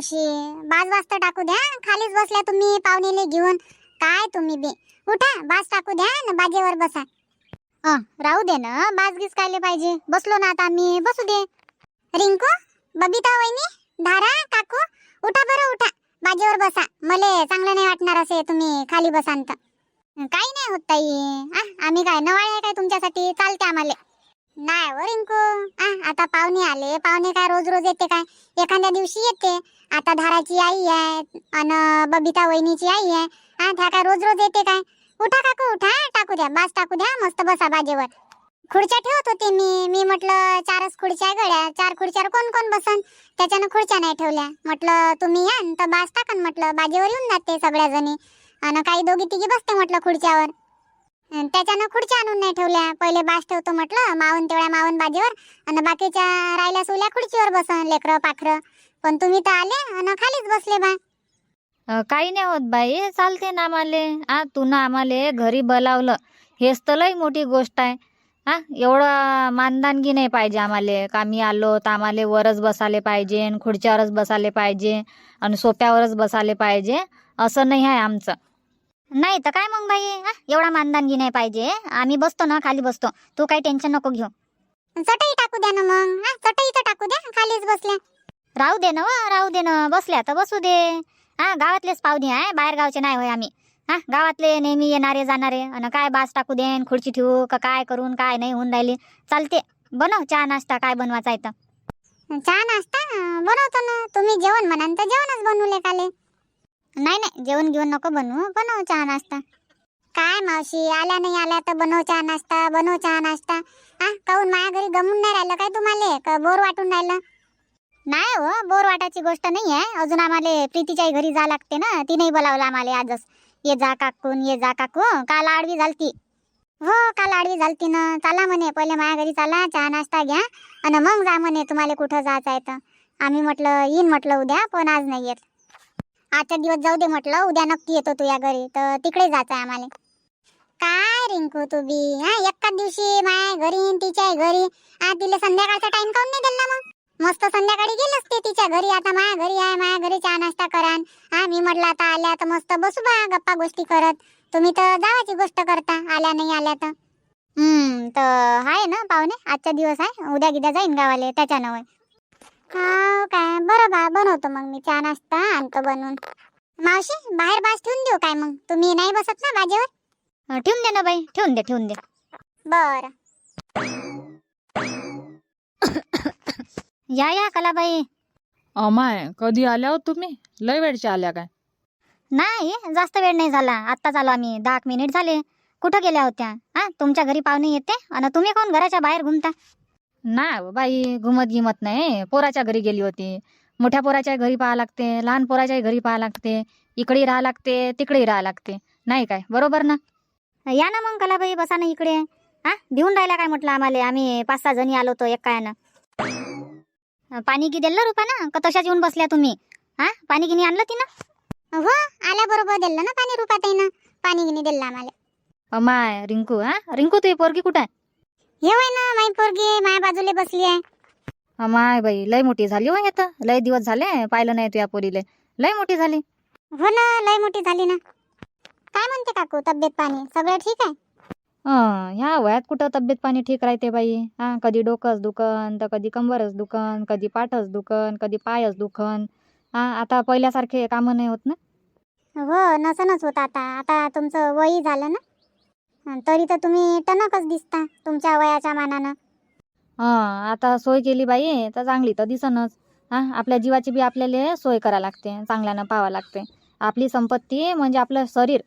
मावशी. बाज वाजता टाकू द्या. खालीच बसल्या तुम्ही पाहुणेले घेऊन. काय तुम्ही बी? उठा बाज टाकू द्या ना बाजेवर बसा. अ राहू दे ना. बाज गीस कायले पाहिजे? बसलो ना आता आम्ही. बसू दे. रिंकू बबिता वहिनी धारा काकू उठा बरं उठा. बाजेवर बसा. मले चांगलं नाही वाटणार असे तुम्ही खाली बसान तर. काही नाही होत ताई. आ, आम्ही काय? नवाळे आहे काय तुमच्यासाठी? चालते आम्हाला. नाही हो रिंकू. आ, आता पाहुणे आले. पाहुणे काय रोज रोज येते काय? एखाद्या दिवशी येते. आता धाराची आई आहे अन बबिता वहिनीची आई आहे. हा त्या काय रोज रोज येते काय? उठा काकू उठा. टाकू द्या बास टाकू द्या. मस्त बसा बाजेवर. खुर्च्या ठेवत होते मी. मी म्हटलं चारच खुर्च्या गळ्या चार खुर्च्यावर कोण कोण बसन? त्याच्यानं खुर्च्या नाही ठेवल्या. म्हटलं तुम्ही या न. तर बास टाकन म्हटलं बाजेवर येऊन जाते सगळ्या जणी आणि काही दोघी तिघी बसते म्हटलं खुर्च्यावर. त्याच्यानं खुर्च्या आणून नाही ठेवल्या. पहिले बास ठेवतो म्हटलं मावन तेवढ्या मावन बाजीवर आणि बाकीच्या राहिल्या सोल्या खुर्चीवर बसन लेकरं पाखरं. पण तुम्ही तर आले आणि खालीच बसले बा. अ, काही नाही होत बाई चालते ना आम्हाले. आ तू ना आम्हाले घरी बोलावलं. हेच तर लई मोठी गोष्ट आहे. हा एवढं मानदानगी नाही पाहिजे आम्हाले. का आम्ही आलो तर आम्हाले वरच बसाले पाहिजे आणि खुर्च्यावरच बसाले पाहिजे आणि सोप्यावरच बसाले पाहिजे. असं नाही आहे आमचं. नाही तर काय मग बाई? हा? एवढा मानदानगी नाही पाहिजे. आम्ही बसतो ना खाली बसतो. तू काही टेन्शन नको घेऊ. चटई टाकू द्या ना मग. हा चटई तर टाकू द्या खालीच बसल्या. राहू दे ना व, राहू दे ना. बसल्या तर बसू दे. हा गावातलेच पाहुणे आहे बाहेर गावचे नाही होय आम्ही. हा गावातले नेहमी येणारे जाणारे. आणि काय बास टाकू देन खुर्ची ठेवू का काय करून काय नाही होऊन राहिले. चालते. बनव चहा नाश्ता काय बनवायचा आहे तर. चहा नाश्ता? बनवतो ना. तुम्ही जेवण म्हणाल तर जेवणच बनवले काले नाही नाही जेवण घेऊन नको बनवू बनव चहा नाश्ता. काय मावशी आल्या नाही आल्या तर बनव चहा नाश्ता बनव चहा नाश्ता. हा काहून माया घरी गमून नाही राहिलं काय तुम्हाला? का बोर वाटून राहिलं? नाही हो बोर वाटायची गोष्ट नाही आहे अजून आम्हाला प्रीतीच्याही घरी जा लागते ना तिनेही बोलावलं आम्हाला आजच. ये जा काकून ये जा काकू काल आडवी झालती. हो काल आडवी झालती ना. चला म्हणे पहिले माया घरी चला चहा नाश्ता घ्या. आणि मग जा म्हणे तुम्हाला कुठं जायचं आहे तर. आम्ही म्हटलं येईन म्हटलं उद्या पण आज नाही येत. आजच्या दिवस जाऊ दे म्हटलं उद्या नक्की येतो तू या घरी तर तिकडे जायचं आहे आम्हाला. काय रिंकू तू बी हा एकाच दिवशी माया घरी तिच्या घरी. आज तिला संध्याकाळचा टाइम काऊन नाही दिला मग? मस्त संध्याकाळी गेलंच ते तिच्या घरी आता माया घरी आहे माया घरी चहा नाश्ता करान. हा मी म्हटलं आता आल्या तर मस्त बसू बा गप्पा गोष्टी करत. तुम्ही तर जावाची गोष्ट करता आल्या नाही आल्या तर. हम्म तर आहे ना पाहुणे आजचा दिवस आहे उद्या गिद्या जाईन गावाले त्याच्यानं हा काय? बरं बा बनवतो मग मी चहा नाश्ता आणतो बनवून. मावशी बाहेर बास ठेवून देऊ काय मग? तुम्ही नाही बसत ना बाजेवर? ठेवून दे ना बाई ठेवून दे ठेवून दे. बर. या या कलाबाई अमाय कधी आल्या हो तुम्ही? लय वेळच्या आल्या काय? नाही जास्त वेळ नाही झाला. आत्ताच आलो आम्ही. दहा मिनिट झाले. कुठं गेल्या होत्या? हा तुमच्या घरी पाहुणे येते? आणि तुम्ही कोण? घराच्या बाहेर घुमता. हो बाई घुमत गिमत नाही. पोराच्या घरी गेली होती. मोठ्या पोराच्या घरी पाहा लागते लहान पोराच्या घरी पाहा लागते. इकडे राहा लागते तिकडे राहा लागते. नाही काय? बरोबर ना? या ना मग कलाबाई बसा ना इकडे. हा? देऊन राहिला काय म्हटलं आम्हाला? आम्ही पाच सहा जणी आलो होतो एक कायानं पाणी गी दिलं रुपा ना का तशाच येऊन बसल्या तुम्ही? हा? पाणी गिनी आणलं तिनं? हो आल्या बरोबर दिलं ना पाणी रुपाताईनं. पाणी गिनी दिलं आम्हाला. अमाय रिंकू हा? रिंकू तुझी पोरगी कुठं आहे? हे वय ना माई पोरगी माया बाजूले बसली आहे. अमाय बाई लय मोठी झाली हो येत लय दिवस झाले पाहिलं नाही तुझ्या पोरीले. लय मोठी झाली. हो ना लय मोठी झाली ना. काय म्हणते काकू तब्येत पाणी सगळं ठीक आहे? ह्या वयात कुठं तब्येत पाणी ठीक राहते बाई? हा कधी डोकंच दुखन तर कधी कंबरच दुखन कधी पाठच दुखन कधी पायच दुखन. हा आता पहिल्यासारखे कामं नाही होत ना? हो नसनच होत आता. आता तुमचं वयही झालं ना? तरी तर तुम्ही टणकच दिसता तुमच्या वयाच्या मानानं. हा आता सोय केली बाई तर चांगली तर दिसनच. हा आपल्या जीवाची बी आपल्याला सोय करा लागते चांगल्यानं पाहावं लागते. आपली संपत्ती म्हणजे आपलं शरीर.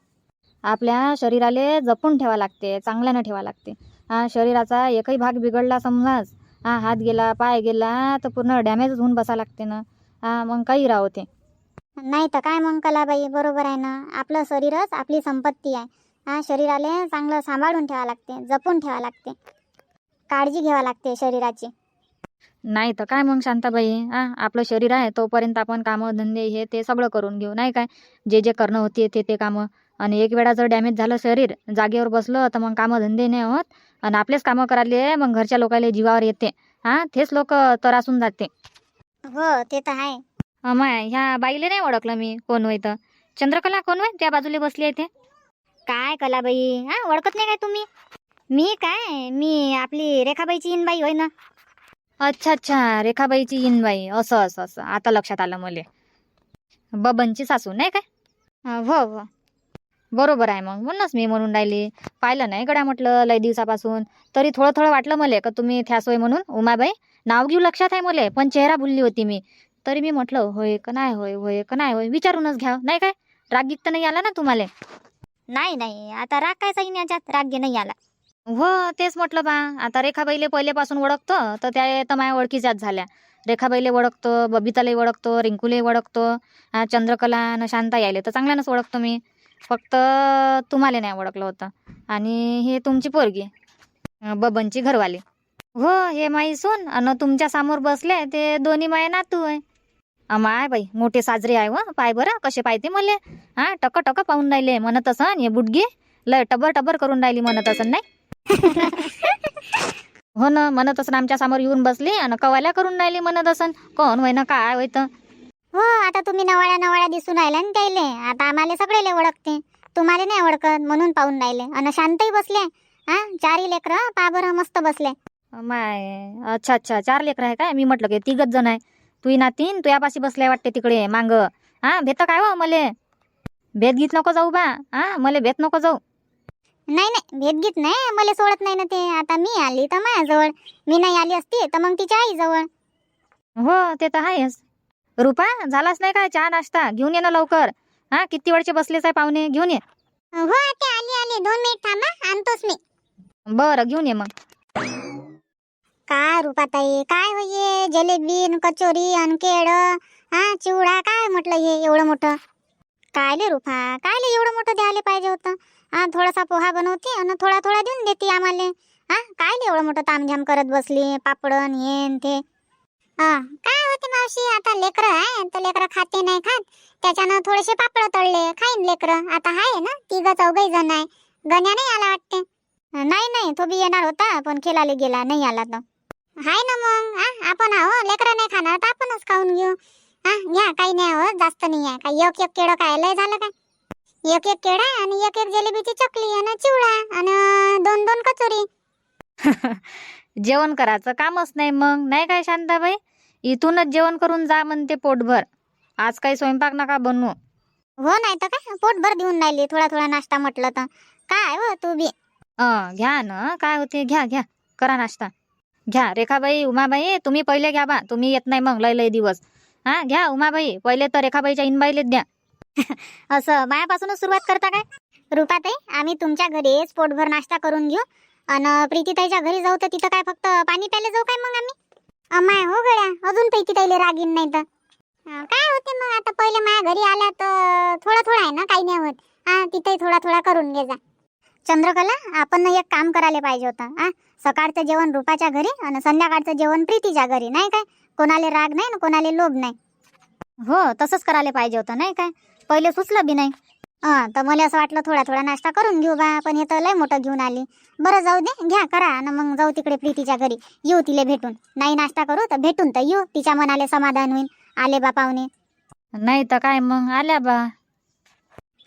आपल्या शरीराले जपून ठेवा लागते चांगल्यानं ठेवा लागते. हा शरीराचा एकही भाग बिघडला समजाच. हा हात गेला पाय गेला तर पूर्ण डॅमेज होऊन बसा लागते ना. हा मग काही राहते नाही तर काय मग कलाबाई बरोबर आहे ना. आपलं शरीरच आपली संपत्ती आहे. हा शरीराला चांगलं सांभाळून ठेवा लागते जपून ठेवा लागते. काळजी घ्यावा लागते शरीराची. नाही तर काय मग शांताबाई? हा आपलं शरीर आहे तोपर्यंत आपण कामं धंदे हे ते सगळं करून घेऊ नाही काय? जे जे करणं होते ते ते कामं. आणि एक वेळा जर डॅमेज झालं शरीर जागेवर बसलं तर मग कामं धंदे नाही होत. आणि आपलेच कामं करायले मग घरच्या लोकांना जीवावर येते. हा तेच लोक तरासून जाते. हो ते तर आहे. ह्या बाईले नाही ओळखलं मी कोण होय तर. चंद्रकला कोण होय? त्या बाजूला बसली आहे ते. काय कलाबाई? हा ओळखत नाही काय तुम्ही? मी काय? मी आपली रेखाबाईची इनबाई होय ना? अच्छा अच्छा रेखाबाईची इनबाई. असं असं असं. आता लक्षात आलं मले. बबनची सासू नाही काय? हो हो. बरोबर आहे मग. म्हणूनच मी म्हणून राहिली. पाहिलं नाही गड्या म्हटलं लय दिवसापासून. तरी थोडं थोडं वाटलं मले का तुम्ही थ्यासोय म्हणून. उमाबाई नाव घेऊ लक्षात आहे मले पण चेहरा भुलली होती मी. तरी मी म्हटलं होय का नाही होय होय का नाही होय. विचारूनच घ्या. नाही काय? रागीत तर नाही आला ना तुम्हाला? नाही नाही. आता राग काय जाईन याच्यात? राग घे नाही आला हो तेच म्हटलं बा. आता रेखाबाईले पहिलेपासून ओळखतो तर त्या तर माझ्या ओळखीच्याच झाल्या. रेखाबाईले ओळखतो बबितालाही ओळखतो रिंकूलाही ओळखतो चंद्रकला न शांता यायले. तर चांगल्यानंच ओळखतो मी. फक्त तुम्हाला नाही ओळखलं होतं. आणि हे तुमची पोरगी बबनची घरवाली. हो हे माई सून. आणि तुमच्यासमोर बसले ते दोन्ही माय नातू आहे. अमाय बाई मोठे साजरे आहे व पाय बरं कसे पाहते मले हा टक टक पाहून राहिले म्हणत असं हे बुडगी लय टबर टबर करून राहिली म्हणत असं नाही? हो ना म्हणत असं आमच्यासमोर येऊन बसली आणि कवाल्या करून राहिली म्हणत असन. कोण होय ना काय होय तर हो आता तुम्ही नवाळ्या नवाळ्या दिसून राहिल्या ना त्याले. आता आम्हाला सगळेले ओळखते. तुम्हाला नाही ओळखत म्हणून पाहून राहिले. आणि शांतही बसले. हा चारही लेकरं पा बरं मस्त बसले. माय अच्छा अच्छा चार लेकर आहे काय? मी म्हटलं की तिघच जण आहे. तुही नातीन तुयापाशी बसलाय वाटते तिकडे मांग. हा भेट काय हो मले? भेट गीत नको जाऊ बा. हा मले भेट नको जाऊ. नाही नाही भेदगीत नाही मला सोडत नाही ना ते. आता मी आली तर माझ्याजवळ. मी नाही आली असती तर मग तिच्या आईजवळ. हो ते तर आहेच. रुपा झालाच नाही काय चहा नाश्ता? घेऊन ये ना लवकर. हा किती वेळचे बसलेच आहे पाहुणे? घेऊन ये. हो आता आली आली. दोन मिनिट थांबा आणतोच मी. बरं घेऊन ये मग. रुपाताई? काय होये जलेबी न कचोरी अन केळ? हा चिवडा काय म्हटलं हे एवढं मोठं? कायले रूपा? रुपा एवढं मोठं द्यायला पाहिजे होतं? हा थोडासा पोहा बनवते आणि थोडा थोडा देऊन देते आम्हाला. हा कायले एवढं मोठं तामझाम करत बसली? पापडन हे ते. हा काय होते मावशी? आता लेकरं आहे तर लेकरं खाते नाही खात. त्याच्यानं थोडेसे पापड तळले. खाईन लेकरं. आता आहे ना तिघ चौघही जण आहे. गण्या नाही आला वाटते? नाही नाही तो बी येणार होता पण खेळायला गेला नाही आला तर हाय ना मग हा? आपण आहो लेकरं नाही खाणार तर आपणच खाऊन घेऊ. हा घ्या काही नाही हो जास्त नाही आहे. काय एक एक केळं काय लय झालं काय? एक एक केळा आणि एक एक जिलेबीची चकली आणि चिवडा आणि दोन दोन कचोरी. जेवण करायचं कामच नाही मग नाही काय शांताबाई? इथूनच जेवण करून जा म्हणते पोटभर. आज काही स्वयंपाक नका बनवू. हो नाही तर काय? पोटभर देऊन राहिली थोडा थोडा नाश्ता म्हटलं तर. काय हो तू बी? अं, घ्या ना काय होते घ्या घ्या. करा नाश्ता. घ्या. रेखाबाई उमाबाई तुम्ही पहिले घ्या बा. तुम्ही येत नाही मग लय लय दिवस. हा घ्या उमाबाई. पहिले तर रेखाबाईच्या इनबाईलेच द्या. असं मायापासूनच सुरुवात करता काय? रुपाताई आम्ही तुमच्या घरीच पोटभर नाश्ता करून घेऊ. आणि प्रीतीताईच्या घरी जाऊ तर तिथं काय फक्त पाणी प्यायला जाऊ काय मग आम्ही? अमाय हो गड्या. अजून प्रीतीताईले रागीन नाही तर. काय होते मग? आता पहिले माया घरी आल्या तर थोडा थोडा आहे ना काही नाही होत. हा तिथेही थोडा थोडा करून घे जा. चंद्रकला आपण एक काम करायला पाहिजे होतं. हा सकाळचं जेवण रुपाच्या घरी आणि संध्याकाळचं जेवण प्रीतीच्या घरी नाही काय? कोणाले राग नाही ना कोणाले लोभ नाही. हो तसंच करायला पाहिजे होतं नाही काय? पहिले सुचलं बी नाही. हा तर मला असं वाटलं थोडा थोडा नाश्ता करून घेऊ बा पण हे तर लय मोठं घेऊन आली. बरं जाऊ दे घ्या करा आणि मग जाऊ तिकडे प्रीतीच्या घरी. येऊ तिले भेटून. नाही नाश्ता करू तर भेटून तर येऊ तिच्या मनाले समाधान होईल आले बा पाहुणे. नाही तर काय मग आल्या बा.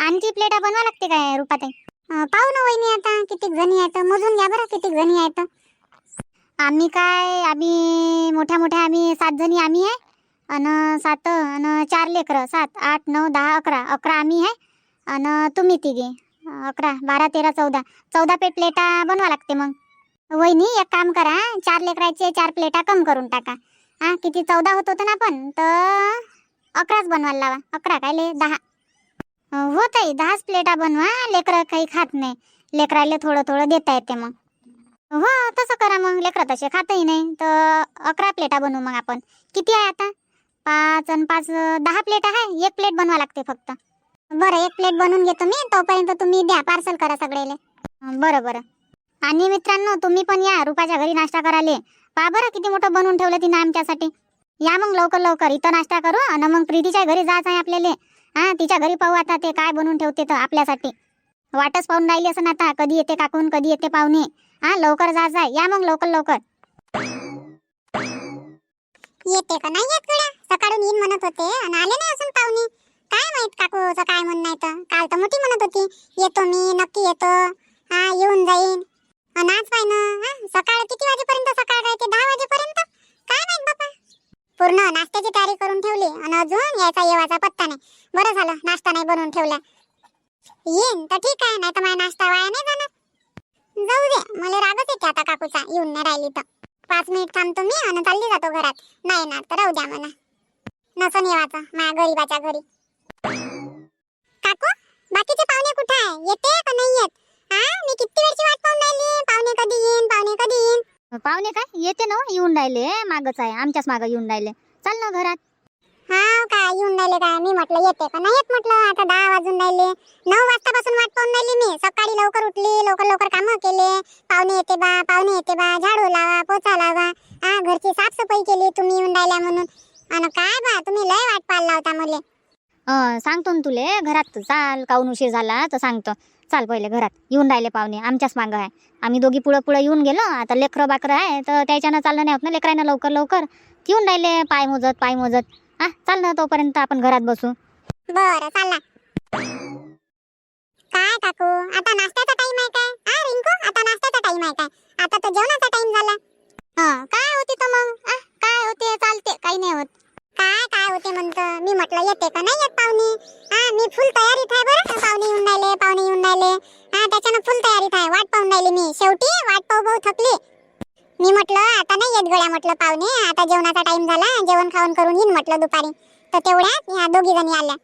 आणखी प्लेटा बनवा लागते काय रुपाताई? पाहू ना वहिनी आता किती जणी आहेत मोजून घ्या बरं किती जणी आहेत आम्ही काय आम्ही मोठ्या मोठ्या आम्ही सात जणी आम्ही आहे. आणि सात आणि चार लेकरं सात आठ नऊ दहा अकरा. अकरा आम्ही आहे. आणि तुम्ही तिघे. अकरा बारा तेरा चौदा. चौदा पे प्लेटा बनवा लागते मग. वहिनी एक काम करा चार लेकराचे चार प्लेटा कम करून टाका. हां किती चौदा होत होतं ना पण तर अकराच बनवायला लावा. अकरा काय ले दहा. हो ताई दहाच प्लेटा बनवा. लेकरं काही खात नाही. लेकराले थोडं थोडं देता येते मग. हो तसं करा मग. लेकरं तसे खातही नाही. तर अकरा प्लेटा बनवू मग आपण. किती आहे आता? पाच आणि पाच दहा प्लेट आहे. एक प्लेट बनवा लागते फक्त. बरं एक प्लेट बनवून घेतो मी. तोपर्यंत तुम्ही द्या. पार्सल करा सगळेले बरं बरं. आणि मित्रांनो तुम्ही पण या. रुपाच्या घरी नाश्ता कराले. पा बरं किती मोठं बनवून ठेवलं तिनं आमच्यासाठी. या मग लवकर लवकर. इथं नाश्ता करू आणि मग प्रीतीच्या घरी जायचं आहे आपल्याला. हा तिच्या घरी पाहू आता ते काय बनवून ठेवते तर आपल्यासाठी. वाटच पाहून राहिली असं आता कधी येते काकून कधी येते पाहुणे. हा लवकर जा जा या मग लवकर लवकर. येते का? नाही येत गड्या. सकाळून येईन म्हणत होते आणि आले नाही अजून पाहुणे. काय माहीत काकूचं काय म्हणणं आहे तर. काल तर मोठी म्हणत होती. येतो मी नक्की येतो. हा येऊन जाईन. आणि आज पाय ना हा, सकाळ किती पूर्ण नाश्त्याची तयारी करून ठेवली आणि अजून यायचा येवाचा पत्ता नाही. बरं झालं नाश्ता नाही बनवून ठेवला. येईन तर ठीक आहे नाही तर माझा नाश्ता वाया नाही जाणार. जाऊ दे मला रागच येते आता काकूचा येऊन नाही राहिली तर. पाच मिनिट थांबतो मी आणि चालली जातो घरात. नाही ना तर राहू द्या म्हणा. नसून येवाचं माझ्या गरीबाच्या घरी. काकू बाकीचे पाहुणे कुठे आहे? येते का नाही येत? हा मी किती वेळची वाट पाहून राहिली? पाहुणे कधी येईन पाहुणे कधी येईन? पाहुणे काय? येते ना हो, येऊन राहिले. मागच आहे. आमच्याच मागं येऊन राहिले. चाल ना घरात. हा काय येऊन राहिले काय मी म्हटलं येते का? नाही येत म्हटलं. आता दहा वाजून राहिले. नऊ वाजतापासून वाट पाहून राहिली मी. सकाळी लवकर उठली. लवकर लवकर कामं केले. पाहुणे येते बा पाहुणे येते बा. झाडू लावा पोचा लावा. हा घरची साफसफाई केली. तुम्ही येऊन राहिल्या म्हणून. आणि काय बा? तुम्ही लय वाट पाहिला होता मले. अं, सांगतो ना तुले. घरात चाल काऊन उशीर झाला? तर सांगतो. चाल पहिले घरात येऊन राहिले पाहुणे आमच्याच मागं आहे. आम्ही दोघी पुढं पुढं येऊन गेलो आता लेकरं बाकरं आहे तर त्याच्यानं चाललं नाही होत ना लेकरांना लवकर लवकर. येऊन राहिले पाय मोजत पाय मोजत. हा चाल ना तोपर्यंत आपण घरात बसू. बरं चालला काय काकू आता नाश्त्याचा टाइम आहे काय? हा रिंकू आता नाश्त्याचा टाइम आहे काय? आता तर जेवणाचा टाइम झाला. हा. काय होते तर मग? आ, काय होते? चालते काही नाही होत. काय काय होते म्हणतं? मी म्हटलं येते का नाही येत पाहुणे? हा मी फुल तयारीत आहे बरं. पाहुणे येऊन राहिले पाहुणे येऊन राहिले. हा त्याच्यानं फुल तयारीत आहे. वाट पाहून राहिली मी. शेवटी वाट पाहू पाहू थकली. मी म्हटलं आता नाही येत गड्या म्हटलं पाहुणे. आता जेवणाचा टाइम झाला. जेवण खाऊन करून येईन म्हटलं दुपारी. तर तेवढ्यात ह्या दोघी जणी आल्या.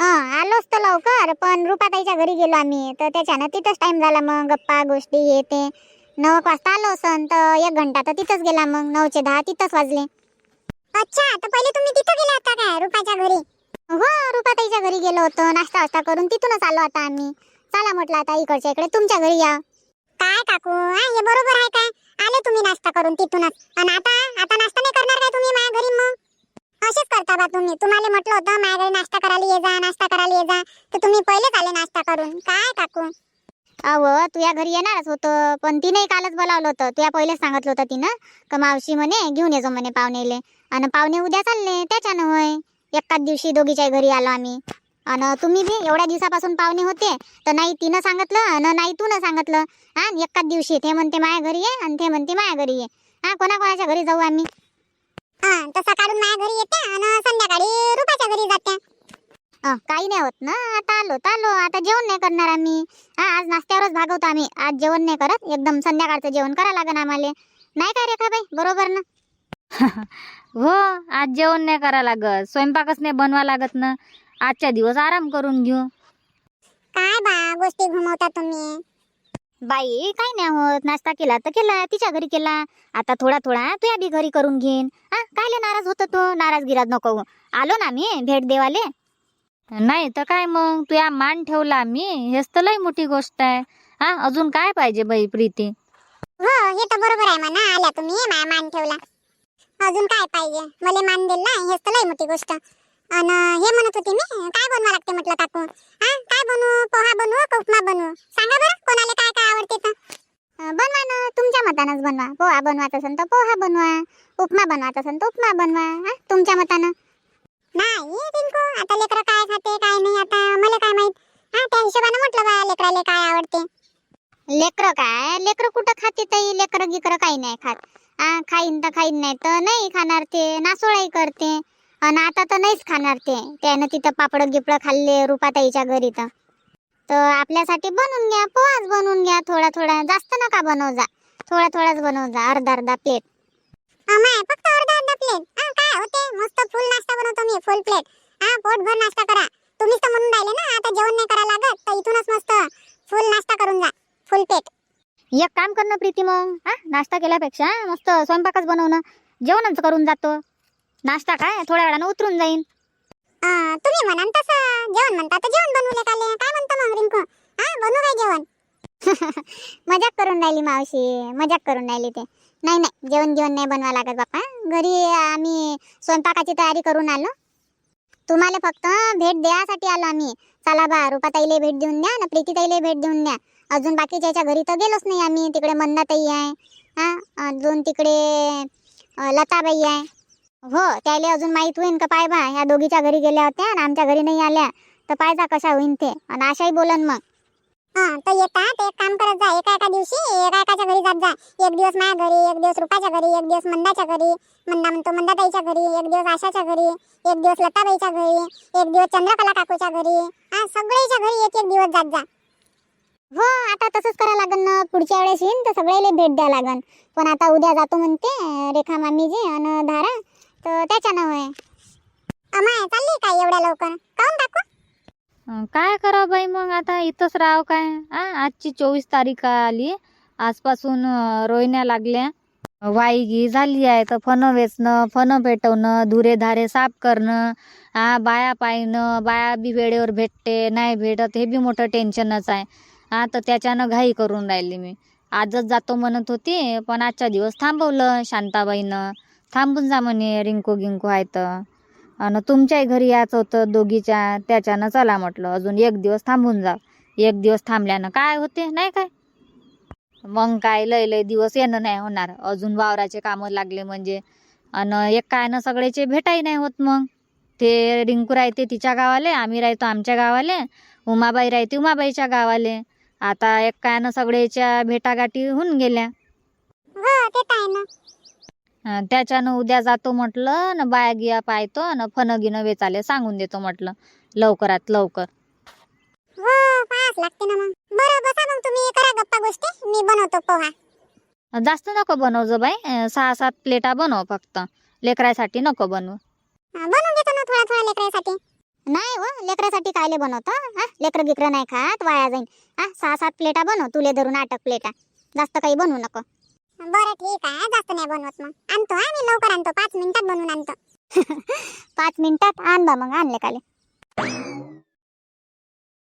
हा आलोच तर लवकर पण रुपाताईच्या घरी गेलो आम्ही. तर त्याच्यानं तिथंच टाइम झाला मग. गप्पा गोष्टी हे ते. नऊ वाजता आलो सन तर एक घंटा तर तिथंच गेला मग. नऊचे दहा तिथंच वाजले. अच्छा तर पहिले तुम्ही तिथे गेले होता काय रुपाच्या घरी? हो रुपाताईच्या घरी गेलो होतो. नाश्ता वास्ता करून तिथूनच आलो आता आम्ही. चला म्हटलं आता इकडच्या इकडे तुमच्या घरी या. काय काकू हा हे बरोबर आहे काय? आले तुम्ही नाश्ता करून तिथूनच. आणि आता आता नाश्ता नाही करणार काय तुम्ही माझ्या घरी मग? असेच करता बा तुम्ही. तुम्हाला म्हटलं होतं माझ्या घरी नाश्ता करायला ये जा नाश्ता करायला ये जा. तर तुम्ही पहिलेच आले नाश्ता करून. काय काकू? अव तुझ्या घरी येणारच होतं. पण तिने कालच बोलावलं होतं. तुया पहिलेच सांगितलं होतं तिनं का मावशी म्हणे घेऊन येजो म्हणे पाहुणेले. आणि पाहुणे उद्या चालले त्याच्यानं होय. एकाच दिवशी दोघीच्या घरी आलो आम्ही. आणि तुम्ही बी एवढ्या दिवसापासून पाहुणे होते तर नाही तिनं सांगितलं आणि नाही तू न सांगितलं. हा एकाच दिवशी ते म्हणते माझ्या घरी ये आणि ते म्हणते माझ्या घरी ये. हा कोणाकोणाच्या घरी जाऊ आम्ही? हा तसं काढून माझ्या घरी येते आणि संध्याकाळी रुपाच्या घरी जाते काही नाही होत ना. आता आलो तर आलो. आता जेवण नाही करणार आम्ही. हा आज नाश्त्यावरच भागवतो आम्ही. आज जेवण नाही करत. एकदम संध्याकाळचं जेवण करा लागन आम्हाला. नाही काय रेखाबाई बरोबर ना? हो आज जेवण नाही करा लागत. स्वयंपाकच नाही बनवा लागत ना. आजच्या दिवस आराम करून घेऊ. काय बा गोष्टी घुमवता तुम्ही? बाई काही नाही होत. नाश्ता केला तर केला. तिच्या घरी केला. आता थोडा थोडा तुया बी घरी करून घेईन. हा कायले नाराज होत तो? नाराज गिराज नको. आलो ना मी भेट देवाले. नाही तर काय मग? तुया मान ठेवला मी? हेच तर लई मोठी गोष्ट आहे. हा अजून काय पाहिजे बाई प्रीती? हो हे तर बरोबर आहे म्हणा. आल्या तुम्ही माया मान ठेवला. अजून काय पाहिजे? मला मान दिला हेच तर लई मोठी गोष्ट. अन हे म्हणत होती मी काय बनवा लागते म्हटलं काकू? हा काय बनवू? पोहा बनवू का उपमा बनवू? सांगा बरं कोणाला काय काय आवडते तर. अं, बनवा ना तुमच्या मतानच बनवा. पोहा बनवायचा असेल तर पोहा बनवा. उपमा बनवायचा असेल तर उपमा बनवा. हा तुमच्या मतानं. नाही रिंकू आता लेकरं काय खाते काय नाही आता मला काय माहीत? हा त्या हिशोबाने म्हटलं बा लेकराले काय आवडते. लेकरं काय? लेकरं कुठं खाते ताई? लेकरं गिकरं काही नाही खात. आ खाईन तर खाईन नाही तर नाही खाणार ते. नासोळाही करते. आणि आता तर नाहीच खाणार ते. त्यानं तिथं पापड गिपड खाल्ले रुपाताईच्या घरी तर. तर आपल्यासाठी बनवून घ्या पोहाच बनवून घ्या थोडा थोडा. जास्त नका बनव जा. थोडा थोडाच बनव जा अर्धा अर्धा प्लेट. अमाय फक्त अर्धा अर्धा प्लेट हा काय होते मस्त फुल नाश्ता बनवतो मी फुल प्लेट हा पोटभर नाश्ता करा. तुम्हीच तर म्हणून राहिले ना आता जेवण नाही करा लागत तर इथूनच मस्त फुल नाश्ता करून जा फुल पेट एक काम कर ना प्रीती मग हा नाश्ता केल्यापेक्षा मस्त स्वयंपाकच बनवणं जेवणच करून जातो. नाश्ता काय थोड्या वेळानं उतरून जाईन. तुम्ही म्हणाल तसं जेवण म्हणता तर जेवण बनवले काले काय म्हणतो मग रिंकू? हा बनवू काय जेवण? मजाक करून राहिली मावशी मजाक करून राहिली ते. नाही नाही. जेवण जेवण नाही बनवा लागत बाप्पा. घरी आम्ही स्वयंपाकाची तयारी करून आलो. तुम्हाला फक्त भेट द्यासाठी आलो आम्ही. चला बा रुपाताईले भेट देऊन द्या ना प्रीतीताईले भेट देऊन द्या. अजून बाकीच्या घरी तर गेलोच नाही आम्ही. तिकडे मंदाताई आहे. हा? अजून तिकडे लताबाई आहे. हो त्याला अजून माहीत होईन का पाय बा. ह्या दोघीच्या घरी गेल्या होत्या आणि आमच्या घरी नाही आल्या. तर पायजा कशा होईन ते. आणि आशाही बोलन मग. तर येता तर एक काम करत जा एका एका दिवशी एका एकाच्या घरी जात जा. एक दिवस माझ्या घरी एक दिवस रुपाच्या घरी एक दिवस मंदाच्या घरी मंदा म्हणतो मंदाताईच्या घरी एक दिवस आशाच्या घरी एक दिवस लताबाईच्या घरी एक दिवस चंद्रकला काकूच्या घरी. हा सगळ्याच्या घरी एक एक दिवस जात जा. हो आता तसंच करा लागन ना पुढच्या वेळेस येईन तर सगळ्याला भेट द्या लागन. पण आता उद्या जातो म्हणते रेखा मामीजी आणि धारा तर त्याच्यानं होय अमाय चालली काय एवढ्या लवकर? काऊन काकू? काय करावं बाई मग? आता इथंच राहावं काय? आ आजची चोवीस तारीख आली. आजपासून रोहिण्या रोयण्या लागल्या. वाईगी झाली आहे तर फन वेचणं फन पेटवणं धुरे धारे साफ करणं हा बाया पाहिणं बाया बी वेळेवर भेटते नाही भेटत हे बी मोठं टेन्शनच आहे. हा तर त्याच्यानं घाई करून राहिली मी. आजच जातो म्हणत होती पण आजचा दिवस थांबवलं शांताबाईनं. थांबून जा म्हणे रिंकू गिंकू आहे तर. आणि तुमच्याही घरी यायचं होतं दोघीच्या त्याच्यानं चला म्हटलं. अजून एक दिवस थांबून जा. एक दिवस थांबल्यानं काय होते नाही काय? मग काय लय लय दिवस येणं नाही होणार. अजून वावराचे कामं लागले म्हणजे. आणि एक काय ना सगळ्याचे भेटाही नाही होत मग. ते रिंकू राहते तिच्या गावाले आम्ही राहतो आमच्या गावाले उमाबाई राहते उमाबाईच्या गावाले. आता एक काय ना सगळ्याच्या भेटागाठी होऊन गेल्या. हो ते त्याच्यानं उद्या जातो म्हटलं न बाया गिया पाहतो न फन गिनं वेचाले सांगून देतो म्हटलं लवकरात लवकर. हो पाहाच लागते ना मग. बरं बसा मग तुम्ही करा गप्पा गोष्टी मी बनवतो पोहा. जास्त नको बनवजो बाई अं, सहा सात प्लेटा बनव फक्त. लेकरासाठी नको बनवू. हा, बनवून घेतो ना थोडा थोडा लेकरासाठी नाही हो लेकरासाठी कायले बनवतो? हा लेकर गिकर नाही खात वाया जाईन. हा सहा सात प्लेटा बनव तुले धरून आटक प्लेटा. जास्त काही बनवू नको. बरं ठीक आहे जास्त नाही बनवत मग. आणतो हा मी लवकर आणतो. पाच मिनिटात बनवून आणतो. पाच मिनिटात आण बा मग आणले काले.